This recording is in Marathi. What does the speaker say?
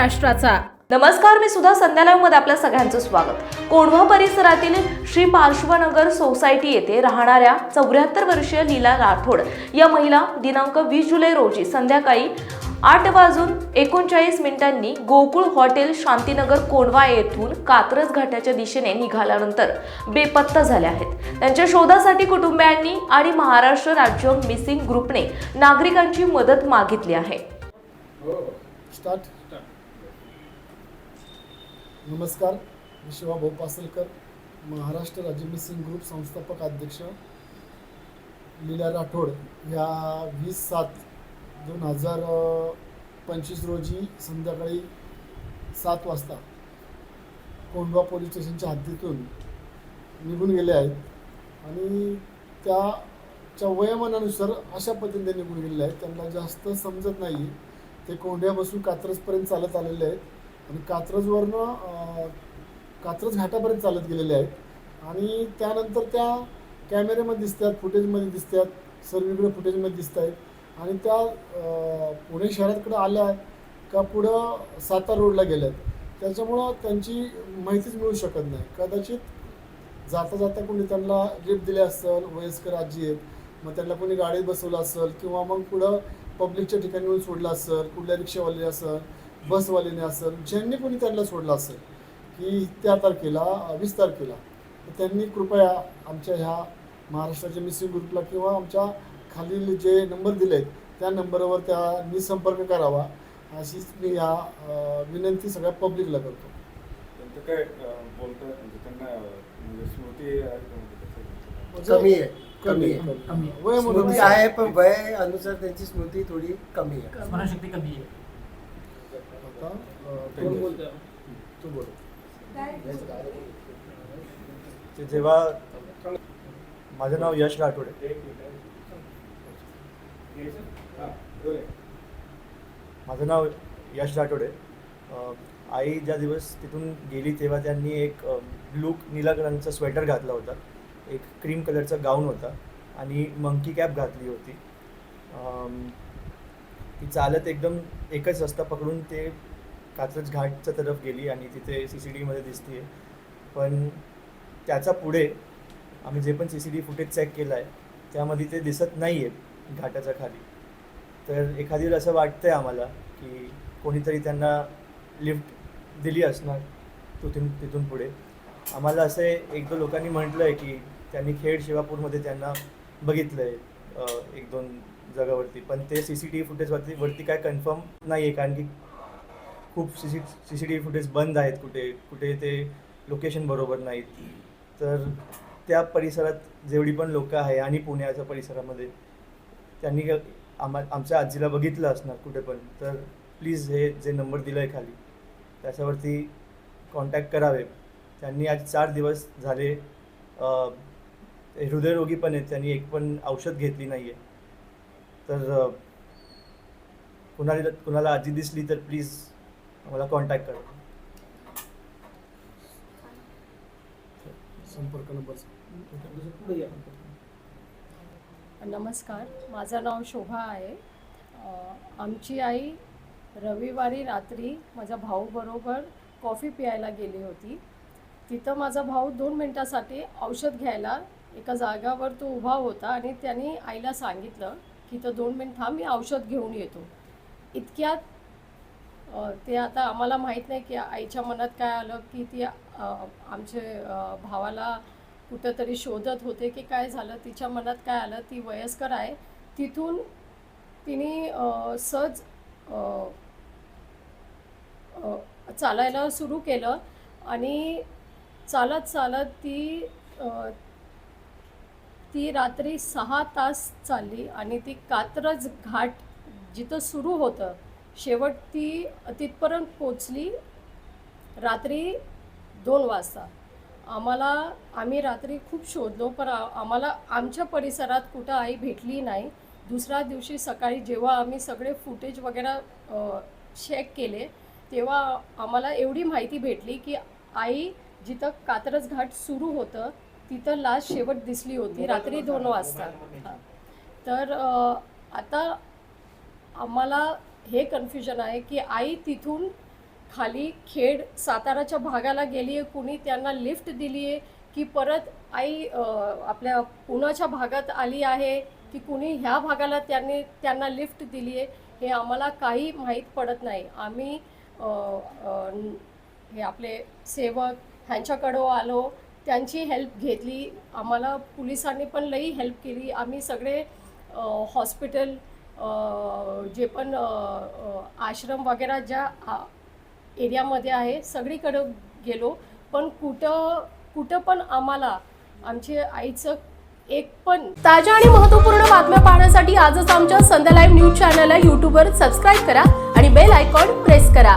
महाराष्ट्राचा. नमस्कार मी सुद्धा संध्यालयमध्ये आपल्या सगळ्यांचं स्वागत. कोंढवा परिसरातील श्री पार्श्वनगर सोसायटी येथे राहणाऱ्या चौऱ्याहत्तर वर्षीय लीला राठोड या महिला दिनांक वीस जुलै रोजी संध्याकाळी आठ वाजून एकोणचाळीस मिनिटांनी गोकुळ हॉटेल शांतीनगर कोंढवा येथून कात्रज घाटाच्या दिशेने निघाल्यानंतर बेपत्ता झाल्या आहेत. त्यांच्या शोधासाठी कुटुंबियांनी आणि महाराष्ट्र राज्य मिसिंग ग्रुपने नागरिकांची मदत मागितली आहे. हो, नमस्कार मी शिवा भाऊ पासलकर महाराष्ट्र राज्य मिसिंग ग्रुप संस्थापक अध्यक्ष लीला राठोड. ह्या वीस सात दोन हजार पंचवीस रोजी संध्याकाळी सात वाजता कोंढवा पोलीस स्टेशनच्या हद्दीतून निघून गेले आहेत आणि त्याच्या वयोमानानुसार अशा पद्धतीने निघून गेलेले आहेत. त्यांना जास्त समजत नाही ते कोंढ्यापासून कात्रजपर्यंत चालत आलेले आहेत. आणि कात्रजवरनं कात्रज घाटापर्यंत चालत गेलेले आहेत. आणि त्यानंतर त्या कॅमेऱ्यामध्ये दिसतात फुटेजमध्ये दिसतात सर्वीकडे फुटेजमध्ये दिसत आहेत आणि त्या पुणे शहराकडे आल्या का पुढं सातारा रोडला गेल्यात. त्याच्यामुळं त्यांची माहितीच मिळू शकत नाही. कदाचित जाता जाता कोणी त्यांना लिफ्ट दिले असेल वयस्कर आजी आहेत मग त्यांना कोणी गाडीत बसवलं असेल किंवा मग पुढं पब्लिकच्या ठिकाणी सोडलं असेल कुठल्या रिक्षावाले असेल बसवाल्याने असेल ज्यांनी कोणी त्यांना सोडलं असेल की त्या तारखेला वीस तारखेला तर त्यांनी कृपया आमच्या ह्या महाराष्ट्राच्या मिसिंग ग्रुपला किंवा आमच्या खालील जे नंबर दिले आहेत त्या नंबरवर त्या संपर्क करावा अशीच मी या विनंती सगळ्या पब्लिकला करतो. त्यांचं काय बोलतात म्हणजे त्यांना स्मृती कमी आहे कमी आहे वय म्हणून स्मृती आहे पण वय अनुसार त्यांची स्मृती थोडी कमी आहे. स्मरणशक्ती कमी आहे. आता अं, कोण बोलतोय? तू बोल ते जेव्हा माझं नाव यश राठोडे? हां. माझं नाव यश राठोडे आई ज्या दिवस तिथून गेली तेव्हा त्यांनी एक ब्लू निळा रंगचा स्वेटर घातला होता एक क्रीम कलरचा गाऊन होता आणि मंकी कॅप घातली होती ती चालत एकदम एकच रस्ता पकडून ते कात्रज घाटच्या तरफ गेली आणि तिथे सी सी टी व्हीमध्ये दिसते पण त्याचा पुढे आम्ही जे पण C C T footage check केलं आहे त्यामध्ये ते दिसत नाही आहे घाटाच्या खाली. तर एखादी वेळ असं आहे आम्हाला की कोणीतरी त्यांना लिफ्ट दिली असणार तिथून तिथून पुढे. आम्हाला असे एक दोन लोकांनी म्हटलं आहे की त्यांनी खेड शिवापूरमध्ये त्यांना बघितलं आहे एक दोन जगावरती. पण ते सी सी टी व्ही फुटेजवरती वरती काय कन्फर्म नाही आहे कारण की खूप C C C C T V footage बंद आहेत कुठे कुठे ते लोकेशन बरोबर नाहीत. तर त्या परिसरात जेवढी पण लोकं आहे आणि पुण्याच्या परिसरामध्ये त्यांनी ग- आम्हा आमच्या आजीला बघितलं असणार कुठे पण. तर प्लीज हे जे नंबर दिलं आहे खाली त्याच्यावरती कॉन्टॅक्ट करावे. त्यांनी आज चार दिवस झाले हृदयरोगी पण आहेत. त्यांनी एक पण औषध घेतली नाही आहे तर कुणाला कुणाला आजी दिसली तर प्लीज मला कॉन्टॅक्ट करा. संपर्क नंबर नमस्कार माझं नाव शोभा आहे. आमची आई रविवारी रात्री माझ्या भाऊबरोबर कॉफी प्यायला गेली होती. तिथं माझा भाऊ दोन मिनटासाठी औषध घ्यायला एका जागावर तो उभा होता आणि त्यांनी आईला सांगितलं की तर दोन मिनिट थांब मी औषध घेऊन येतो. इतक्यात ते आता आम्हाला माहीत नाही की आईच्या मनात काय आलं की ती आमचे भावाला कुठंतरी शोधत होते की काय झालं तिच्या मनात काय आलं ती वयस्कर आहे. तिथून तिने सहज चालायला सुरू केलं आणि चालत चालत ती ती रात्री सहा तास चालली आणि ती कात्रज घाट जिथं सुरू होतं शेवट ती तिथपर्यंत पोचली रात्री दोन वाजता. आम्हाला आम्ही रात्री खूप शोधलो पण आम्हाला आमच्या परिसरात कुठं आई भेटली नाही. दुसऱ्या दिवशी सकाळी जेव्हा आम्ही सगळे फुटेज वगैरे चेक केले तेव्हा आम्हाला एवढी माहिती भेटली की आई जिथं कात्रज घाट सुरू होतं तिथं लास्ट शेवट दिसली होती रात्री दोन वाजता. तर आता आम्हाला हे कन्फ्युजन आहे की आई तिथून खाली खेड साताराच्या भागाला गेली आहे कुणी त्यांना लिफ्ट दिली आहे की परत आई आपल्या पुण्याच्या भागात आली आहे की कुणी ह्या भागाला त्यांनी त्यांना लिफ्ट दिली आहे हे आम्हाला काही माहीत पडत नाही. आम्ही हे आपले सेवक ह्यांच्याकडं आलो त्यांची हेल्प घेतली आम्हाला पोलिसांनी पण लई हेल्प केली. आम्ही सगळे हॉस्पिटल जे पण आश्रम वगैरे ज्या एरियामध्ये आहे सगळीकडं गेलो. पण कुठं कुठं पण आम्हाला आमचे आईचं एक पण ताज्या आणि महत्त्वपूर्ण बातम्या पाहण्यासाठी आजच आमच्या संध्या लाईव्ह न्यूज चॅनलला यूट्यूबवर सबस्क्राईब करा आणि बेल आयकॉन प्रेस करा.